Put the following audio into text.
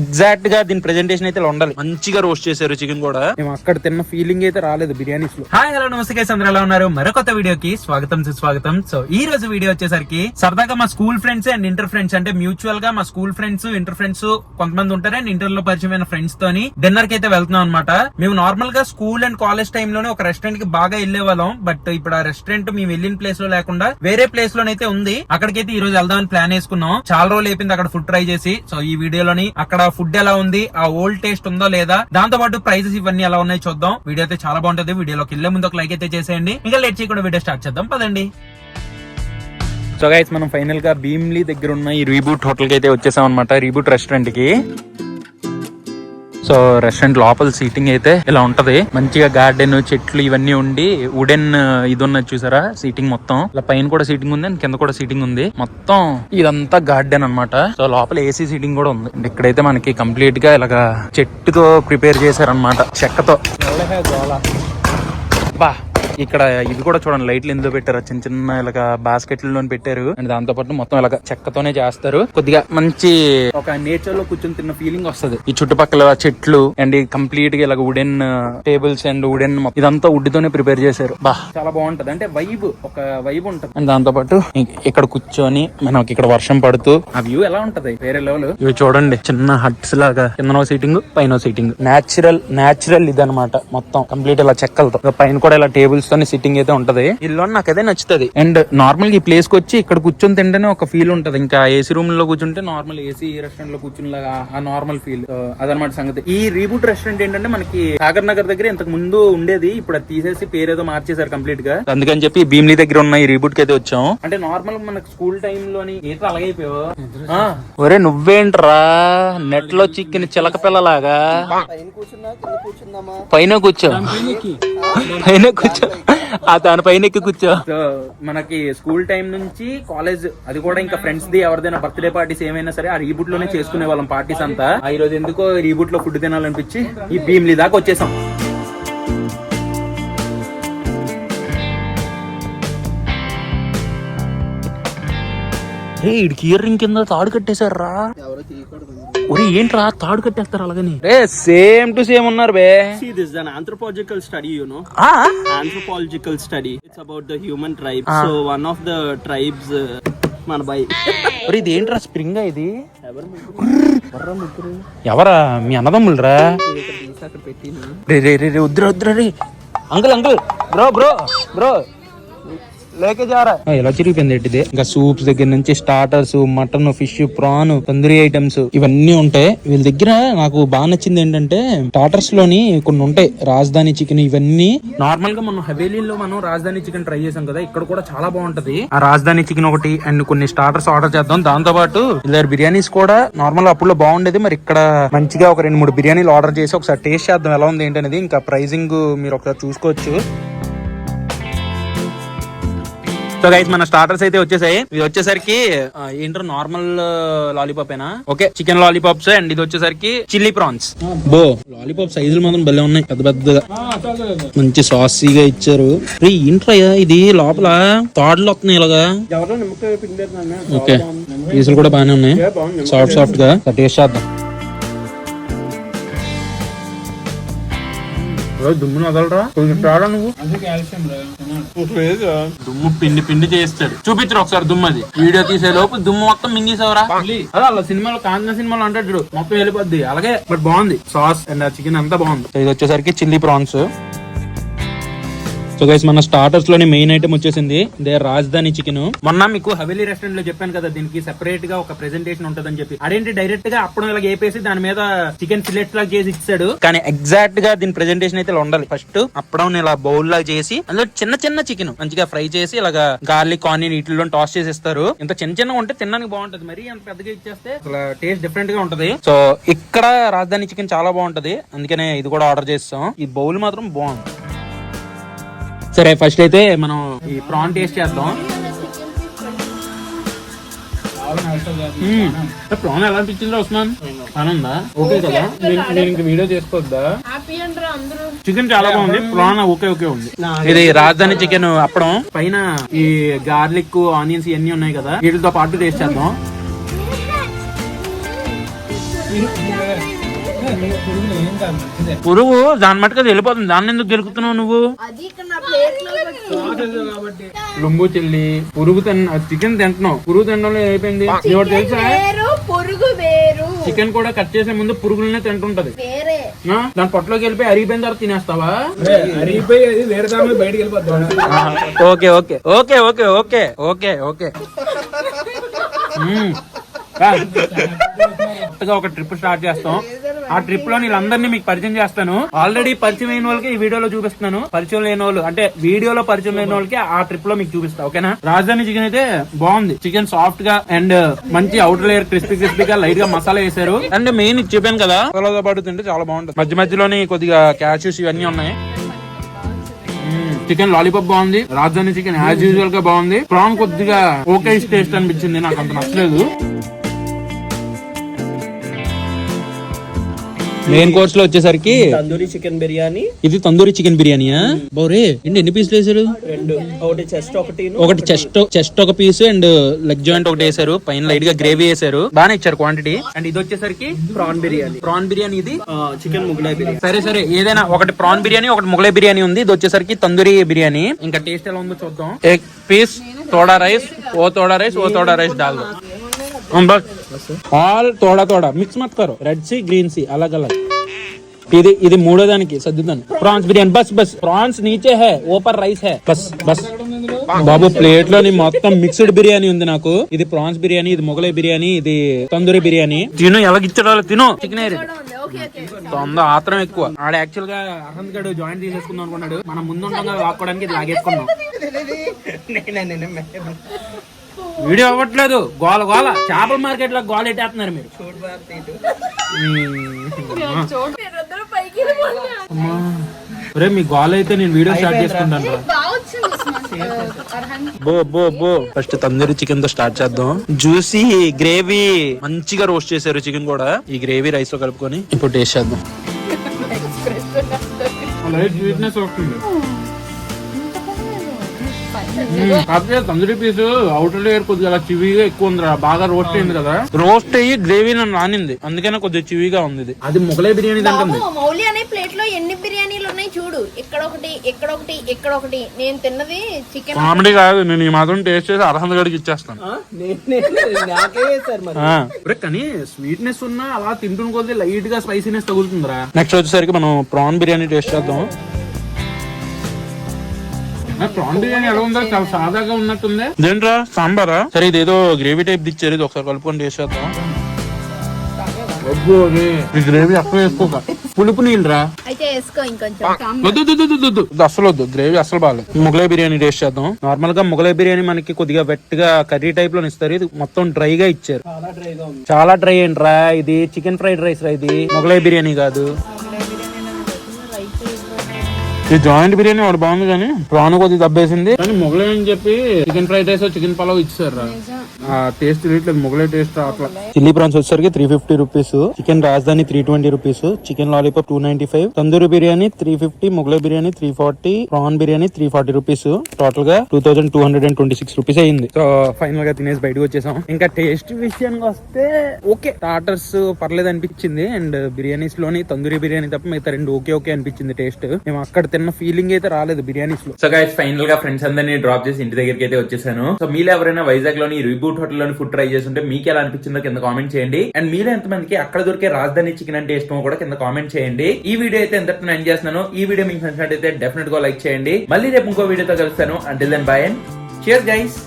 ఎగ్జాక్ట్గా దీని ప్రెజెంటేషన్ అయితే ఇలా ఉండాలి. మంచిగా రోస్ట్ చేశారు చికెన్ కూడా. మేము అక్కడ తిన్న ఫీలింగ్ అయితే రాలేదు బిర్యానీస్లో. హాయ్ హలో నమస్తే గైస్ అందరూ ఎలా ఉన్నారు? మరొక వీడియోకి స్వాగతం సుస్వాగతం. సో ఈ రోజు వీడియో వచ్చేసరికి సరదాగా మా school friends and inter friends అంటే మ్యూచువల్గా మా స్కూల్ ఫ్రెండ్స్ ఇంటర్ ఫ్రెండ్స్ కొంతమంది ఉంటారు అండ్ ఇంటర్లో పరిచయమైన ఫ్రెండ్స్ తోని డిన్నర్కి అయితే వెళ్తున్నాం అనమాట మేము నార్మల్గా స్కూల్ అండ్ కాలేజ్ టైమ్లోనే ఒక రెస్టారెంట్కి బాగా వెళ్ళే వాళ్ళం. బట్ ఇప్పుడు ఆ రెస్టారెంట్ మేము వెళ్ళిన ప్లేస్లో లేకుండా వేరే ప్లేస్ లోనైతే ఉంది. అక్కడికైతే ఈ రోజు వెళ్దామని ప్లాన్ వేసుకున్నాం. చాలా రోజులు అయిపోయింది అక్కడ ఫుడ్ ట్రై చేసి. సో ఈ వీడియోలోని అక్కడ ఫుడ్ ఎలా ఉంది ఆ ఓల్డ్ టేస్ట్ ఉందో లేదా దాంతో పాటు ప్రైజెస్ ఇవన్నీ ఎలా ఉన్నాయి చూద్దాం. వీడియో అయితే చాలా బాగుంటది. వీడియోలోకి వెళ్ళే ముందు ఒక లైక్ అయితే చేసేయండి. ఇంకా లేట్ చేయకుండా వీడియో స్టార్ట్ చేద్దాం. పదండి. సో గైస్ మనం ఫైనల్గా భీమ్లీ దగ్గర ఉన్న ఈ రీబూట్ హోటల్కి అయితే వచ్చేసాం అనమాట రీబూట్ రెస్టారెంట్కి. సో రెస్టారెంట్ లోపల సీటింగ్ అయితే ఇలా ఉంటది. మంచిగా గార్డెన్ చెట్లు ఇవన్నీ ఉండి వుడెన్ ఇది ఉన్నది చూసారా? సీటింగ్ మొత్తం. ఇలా పైన కూడా సీటింగ్ ఉంది కింద కూడా సీటింగ్ ఉంది. మొత్తం ఇదంతా గార్డెన్ అన్నమాట. సో లోపల ఏసీ సీటింగ్ కూడా ఉంది. ఇక్కడైతే మనకి కంప్లీట్గా ఇలాగా చెట్టుతో ప్రిపేర్ చేశారనమాట చెక్కతో. బా. ఇక్కడ ఇది కూడా చూడండి లైట్లు ఎందులో పెట్టారు. చిన్న చిన్న ఇలాగా బాస్కెట్లలో పెట్టారు. అండ్ దాంతో పాటు మొత్తం ఇలా చెక్కతోనే చేస్తారు. కొద్దిగా మంచి ఒక నేచర్లో కూర్చొని తిన్న ఫీలింగ్ వస్తది. ఈ చుట్టుపక్కల చెట్లు అండ్ కంప్లీట్గా ఇలాగ wooden tables uh, and wooden ఇదంతా వుడ్ తోనే ప్రిపేర్ చేశారు. బా. చాలా బాగుంటది. అంటే వైబ్ ఒక వైబ్ ఉంటది. అండ్ దాంతో పాటు ఇక్కడ కూర్చొని మనకి ఇక్కడ వర్షం పడుతూ ఆ వ్యూ ఎలా ఉంటది? వేరే లెవెల్ ఇవి చూడండి చిన్న హట్స్ లాగా. కిందనో సీటింగ్ పైన సీటింగ్ నాచురల్ నాచురల్ ఇది అనమాట మొత్తం కంప్లీట్ ఇలా చెక్కలతో. పైన కూడా ఇలా టేబుల్స్ తోని సిట్టింగ్ అయితే ఉంటది. ఇల్లు నాకు అదే నచ్చుతుంది. అండ్ నార్మల్గా ఈ ప్లేస్కి వచ్చి ఇక్కడ కూర్చొని తింటేనే ఒక ఫీల్ ఉంటది. ఇంకా ఏసీ రూమ్లో కూర్చుంటే నార్మల్ ఏసీ రెస్టారెంట్లో కూర్చునిలాగా ఆ నార్మల్ ఫీల్ అదనమాట సంగతి. ఈ రీబూట్ రెస్టారెంట్ ఏంటంటే మనకి సాగర్ నగర్ దగ్గర ఇంతకు ముందు ఉండేది. ఇప్పుడు అది తీసేసి పేరేదో మార్చేశారు కంప్లీట్గా. అందుకని చెప్పి భీమ్లీ దగ్గర ఉన్న ఈ రీబూట్కి అయితే వచ్చాం. అంటే నార్మల్ మనకి స్కూల్ టైమ్లోని ఈత అలాగైపోయావు ఒరే నువ్వేంట్రా? నెట్లో చిక్కిన చిలక పిల్లలాగా. పైన కూర్చో. పైన కూర్చో. ఆ దాని పైన ఎక్కి కూర్చో. మనకి స్కూల్ టైం నుంచి కాలేజ్ అది కూడా ఇంకా ఫ్రెండ్స్ ది ఎవరిదైనా బర్త్డే పార్టీస్ ఏమైనా సరే ఆ రీబూట్లోనే చేసుకునే వాళ్ళం పార్టీస్ అంతా. ఆ ఈ రోజు ఎందుకో రీబూట్లో ఫుడ్ తినాలనిపించి ఈ భీమ్లీ దాకా వచ్చేసాం. రే ఇడికి ఇయర్ రింగ్ కింద తాడు కట్టేశారా ఒరే ఏంట్రా తాడు కట్టేస్తారు అలాగని? రే సేమ్ టు సేమ్ ఉన్నారు బే. See, this is an anthropological study, you know. ఆ? Anthropological study. It's about the human tribes. So one of the tribes, uh, మన బై ఒరే ఇది? ఏంట్రా స్ప్రింగ్ ఇది ఎవరా? మీ అన్నదమ్ములరా? రే రే రే రే వద్దురా వద్దురా రే. Uncle uncle. Bro bro bro. లేకే జారా. ఎలా చిరిగిపోయింది ఏంటిది? ఇంకా సూప్స్ దగ్గర నుంచి starters mutton fish prawn tandoori items ఇవన్నీ ఉంటాయి. వీళ్ళ దగ్గర నాకు బాగా నచ్చింది ఏంటంటే స్టార్టర్స్లోని కొన్ని ఉంటాయి. రాజధాని చికెన్ ఇవన్నీ. నార్మల్గా మనం హవేలీలో మనం రాజధాని చికెన్ ట్రై చేసాం కదా ఇక్కడ కూడా చాలా బాగుంటది. ఆ రాజధాని చికెన్ ఒకటి అండ్ కొన్ని స్టార్టర్స్ ఆర్డర్ చేద్దాం. దాంతో పాటు ఇలా బిర్యానీస్ కూడా నార్మల్ అప్పుడులో బాగుండేది. మరి ఇక్కడ మంచిగా ఒక రెండు మూడు బిర్యానీలు ఆర్డర్ చేసి ఒకసారి టేస్ట్ చేద్దాం ఎలా ఉంది ఏంటనేది. ఇంకా ప్రైజింగ్ మీరు ఒకసారి చూసుకోవచ్చు. సో గైస్ మన స్టార్టర్స్ అయితే వచ్చేసాయి. ఇది వచ్చేసరికి ఏంటో నార్మల్ లాలీపాప్ ఏనా? ఓకే. చికెన్ లాలీపాప్స్ అండ్ ఇది వచ్చేసరికి చిల్లీ ప్రాన్స్ బో లాలీపాప్ సైజులు మాత్రం భలే ఉన్నాయి. పెద్ద పెద్దగా. మంచి సాసీగా ఇచ్చారు. రే ఏంట్రా ఇది? లోపల తాడులు వస్తున్నాయి ఇలాగా. ఎవరో నిమ్మకాయ పిండి ఓకే. పీసులు కూడా బాగానే ఉన్నాయి. సాఫ్ట్ సాఫ్ట్గా. టేస్ట్ చేద్దాం దుమ్ము వదలరా కొంచెం రాడా నువ్వు. దుమ్ము పిండి పిండి చేస్తాడు. చూపించరు ఒకసారి దుమ్ము అది. వీడియో తీసే లోపు దుమ్ము మొత్తం మింగేసావరా. అదే అలా సినిమాలో కాంచిన సినిమాలో అంటాడు మొత్తం వెళ్ళిపోద్ది. అలాగే బట్ బాగుంది. సాస్ అండ్ ఆ చికెన్ అంతా బాగుంది. ఇది వచ్చేసరికి చిల్లీ ప్రాన్స్. సో గైస్ మన స్టార్టర్స్లోని మెయిన్ ఐటమ్ వచ్చేసింది. దే రాజధాని చికెన్ మొన్న మీకు హవేలీ రెస్టారెంట్లో చెప్పాను కదా దీనికి సెపరేట్గా ఒక ప్రెజెంటేషన్ ఉంటదని చెప్పి. అదేంటి డైరెక్ట్గా అప్పుడు ఇలా వేపేసి దాని మీద చికెన్ ఫిలెట్ లాగా చేసి ఇచ్చాడు. కానీ ఎగ్జాక్ట్గా దీని ప్రెసెంటేషన్ అయితే ఉండాలి. ఫస్ట్ అప్పుడు ఇలా బౌల్ లాగా చేసి అందులో చిన్న చిన్న చికెన్ మంచిగా ఫ్రై చేసి ఇలాగా గార్లిక్ ఆనియన్ వీటిలో టాస్ చేసి ఇస్తారు ఇంత చిన్న చిన్నగా ఉంటే తినడానికి బాగుంటది. మరి అంత పెద్దగా ఇచ్చేస్తే అసలు టేస్ట్ డిఫరెంట్గా ఉంటది. సో ఇక్కడ రాజధాని చికెన్ చాలా బాగుంటది. అందుకనే ఇది కూడా ఆర్డర్ చేస్తాం. ఈ బౌల్ మాత్రం బాగుంది. సరే ఫస్ట్ అయితే మనం ఈ ప్రాన్ టేస్ట్ చేద్దాం. ప్రాన్ ఎలా అనిపించింది ఉస్మాన్? ఆనందా? ఓకే కదా. నేను- నేను ఇంక వీడియో చేసుకోవద్దా? చికెన్ చాలా బాగుంది. ప్రాన్ ఓకే ఓకే ఉంది. ఇది రాజధాని చికెన్ అప్పడం. పైన ఈ గార్లిక్ ఆనియన్స్ ఇవన్నీ ఉన్నాయి కదా. వీటితో పాటు టేస్ట్ చేద్దాం. పురుగు దాని మటుకు వెళ్ళిపోతుంది దాన్ని ఎందుకు గెలుకుతున్నావు నువ్వు? అది ఇక్కడ నా ప్లేట్లో లుంబు చెల్లి పురుగు తిన్న చికెన్ తింటున్నావు. పురుగు తినడంలో అయిపోయింది నీకు తెలుసా? వేరు పురుగు వేరు. చికెన్ కూడా కట్ చేసే ముందు పురుగులనే తింటుంటది. వేరే. ఆ? దాని పొట్టలోకి వెళ్ళిపోయి అరిగిపోయిన తర్వాత తినేస్తావా? అరిగిపోయి అది వేరే దాని బయటకు వెళ్ళిపోతాం okay okay. Okay okay okay. Okay okay. ఒక ట్రిప్ స్టార్ట్ చేస్తాం. ఆ ట్రిప్లో వీళ్ళందరినీ మీకు పరిచయం చేస్తాను. ఆల్రెడీ పరిచయం అయిన వాళ్ళకి ఈ వీడియోలో చూపిస్తున్నాను. పరిచయం లేని వాళ్ళు అంటే వీడియోలో పరిచయం లేని వాళ్ళకి ఆ ట్రిప్లో మీకు చూపిస్తా ఓకేనా? రాజధాని చికెన్ అయితే బాగుంది. చికెన్ సాఫ్ట్గా అండ్ మంచి అవుటర్ లేయర్ క్రిస్పీ క్రిస్పీగా లైట్గా మసాలా వేసారు అండ్ మెయిన్ చెప్పాను కదా మసాలాతో పాటు తింటే చాలా బాగుంటుంది. మధ్య మధ్యలోని కొద్దిగా క్యాషెస్ ఇవన్నీ ఉన్నాయి. చికెన్ లాలీపాప్ బాగుంది. రాజధాని చికెన్ యాజ్ యూజువల్గా బాగుంది. ప్రాన్ కొద్దిగా ఓకే టేస్ట్ అనిపించింది నాకు అంత నచ్చలేదు. మెయిన్ కోర్స్లో వచ్చేసరికి తందూరి చికెన్ బిర్యానీ. ఇది తందూరి చికెన్ బిర్యానీయా బౌరే అండి ఎన్ని పీసులు వేసారు రెండు. ఒకటి చెస్ట్ ఒకటి ఒకటి చెస్ట్ చెస్ట్ ఒక పీస్ అండ్ లెగ్ జాయింట్ ఒకటి వేసారు పైన లైట్గా గ్రేవీ వేసారు బాగానే ఇచ్చారు క్వాంటిటీ అండ్ ఇది వచ్చేసరికి ప్రాన్ బిర్యానీ. ప్రాన్ బిర్యానీ ఇది? చికెన్ ముగ్లాయ్ బిర్యానీ. సరే సరే. ఏదైనా ఒకటి ప్రాన్ బిర్యానీ ఒకటి ముగ్లాయ్ బిర్యానీ ఉంది. ఇది వచ్చేసరికి తందూరి బిర్యానీ. ఇంకా టేస్ట్ ఎలా ఉందో చూద్దాం. ఎగ్ పీస్ తోడా రైస్ ఓ తోడా రైస్ ఓ తోడా రైస్ దాల్ ఆల్ తోడా తోడా మిక్స్ మత్ కరో రెడ్ సి గ్రీన్ సి అలగ్ అలగ్ ఇది ఇది మూడో దానికి సర్దుదాన్ ప్రాన్స్ బిర్యానీ బస్ బస్ ప్రాన్స్ నీచే హే ఓపర్ రైస్ హే బస్ బస్ బాబు ప్లేట్లోని మొత్తం మిక్స్డ్ బిర్యానీ ఉంది నాకు ఇది ప్రాన్స్ బిర్యానీ ఇది మొగలై బిర్యానీ ఇది తందూరి బిర్యానీ తిను ఎలాగిచ్చడాలో తిను చికెన్ తొంద ఆత్రం ఎక్కువ ఆడ యాక్చువల్గా అహ్మద్ గడ్ జాయిన్ చేసేసుకుందాం అనుకున్నాడు మనం ముందు ఉండగా ఇది లాగేసుకున్నాం వీడియో అవ్వట్లేదు. గోల గోల. చేపల మార్కెట్లో గోల ఎట్టేస్తున్నారు మీరు. ఒరే మీ గోల అయితే నేను వీడియో స్టార్ట్ చేసుకుంటాను రా. బో బో బో. ఫస్ట్ తందూరి చికెన్తో స్టార్ట్ చేద్దాం. Juicy gravy. మంచిగా రోస్ట్ చేశారు చికెన్ కూడా. ఈ గ్రేవీ రైస్లో కలుపుకొని. ఇప్పుడు టేస్ట్ చేద్దాం. స్వీట్నెస్ వస్తుంది కాకపోతే తందూరి పీస్ అవుటర్ లేయర్ కొద్దిగా అలా చివిగా ఎక్కువ ఉంది బాగా రోస్ట్ అయింది కదా. రోస్ట్ అయ్యి గ్రేవీ నన్ను నానింది అందుకనే కొద్దిగా చివిగా ఉంది ఇది. అది మొగలై బిర్యానీ మౌలి అనే ప్లేట్లో ఎన్ని బిర్యానీలు ఉన్నాయి చూడు. ఇక్కడ ఒకటి ఇక్కడ ఒకటి ఇక్కడ ఒకటి నేను తిన్నది చికెన్ కామెడీ కాదు. నేను ఈ మాత్రం టేస్ట్ చేసి అర్హంత్ గడికి ఇచ్చేస్తాను. కానీ స్వీట్నెస్ ఉన్నా అలా తింటున్న కొద్ది లైట్గా స్పైసీనెస్ తగులుతుందిరా. నెక్స్ట్ వచ్చేసరికి మనం ప్రాన్ బిర్యానీ టేస్ట్ చేద్దాం. ప్రాన్ బిర్యానీ ఎలా ఉందో చాలా సాదాగా ఉన్నట్టుంది. ఏంట్రా సాంబారా? సరే ఇదేదో గ్రేవీ టైప్ ఇచ్చారు ఇది ఒకసారి కలుపుకొని. ఈ గ్రేవీ అసలు వేసుకోక. పులుపు నీళ్ళరా? అయితే వేసుకో ఇంకొంచెం. వద్దు అసలు వద్దు గ్రేవీ అసలు బాగాలేదు. ముగలై బిర్యానీ టేస్ట్ చేద్దాం. నార్మల్గా ముగలై బిర్యానీ మనకి కొద్దిగా వెట్గా కర్రీ టైప్లో ఇస్తారు. ఇది మొత్తం డ్రై గా ఇచ్చారు. చాలా డ్రైగా ఉంది. చాలా డ్రై ఏంట్రా? ఇది చికెన్ ఫ్రైడ్ రైస్ రా ఇది? మొగలై బిర్యానీ కాదు. ఈ జాయింట్ బిర్యానీ వాడు బాగుంది కానీ ప్రాన్ కొద్ది దబ్బేసింది. కానీ మొగలై అని చెప్పి chicken fried rice chicken pulao ఇచ్చారు రా ఆ టేస్ట్ తెలియట్లేదు మొగలై టేస్ట్ అట్లా. చిల్లీ ప్రాన్స్ వచ్చేసరికి three fifty rupees chicken Rajdhani three twenty rupees chicken lollipop two ninety five tandoori biryani three fifty Mughlai biryani three forty prawn biryani three forty rupees టోటల్గా two thousand two hundred and twenty six rupees అయింది. So ఫైనల్గా తినేసి బయటకు వచ్చేసాం. ఇంకా taste విషయానికి వస్తే okay. Starters పర్లేదు అనిపించింది అండ్ బిర్యానీస్లోని తందూరి బిర్యానీ తప్ప మిగతా రెండు ఓకే ఓకే అనిపించింది టేస్ట్. మేము అక్కడ అన్న ఫీలింగ్ అయితే రాలేదు బిర్యానీస్లో సో గైస్ ఫైనల్గా ఫ్రెండ్స్ అందరినీ డ్రాప్ చేసి ఇంటి దగ్గరికి అయితే వచ్చేసాను. సో మీరు ఎవరైనా వైజాగ్లోని రిబూట్ హోటల్లోని ఫుడ్ ట్రై చేస్తుంటే మీకు ఎలా అనిపించిందో కింద కామెంట్ చేయండి. అండ్ మీరు ఎంతమందికి అక్కడ దొరికే రాజధాని చికెన్ అంటే ఇష్టమో కూడా కింద కామెంట్ చేయండి. ఈ వీడియో అయితే ఎంత ఎండ్ చేస్తున్నాను. ఈ వీడియో మీకు నచ్చినట్టయితే డెఫినెట్గా లైక్ చేయండి. మళ్ళీ రేపు ఇంకో వీడియోతో కలుస్తాను. అంటే then bye and share guys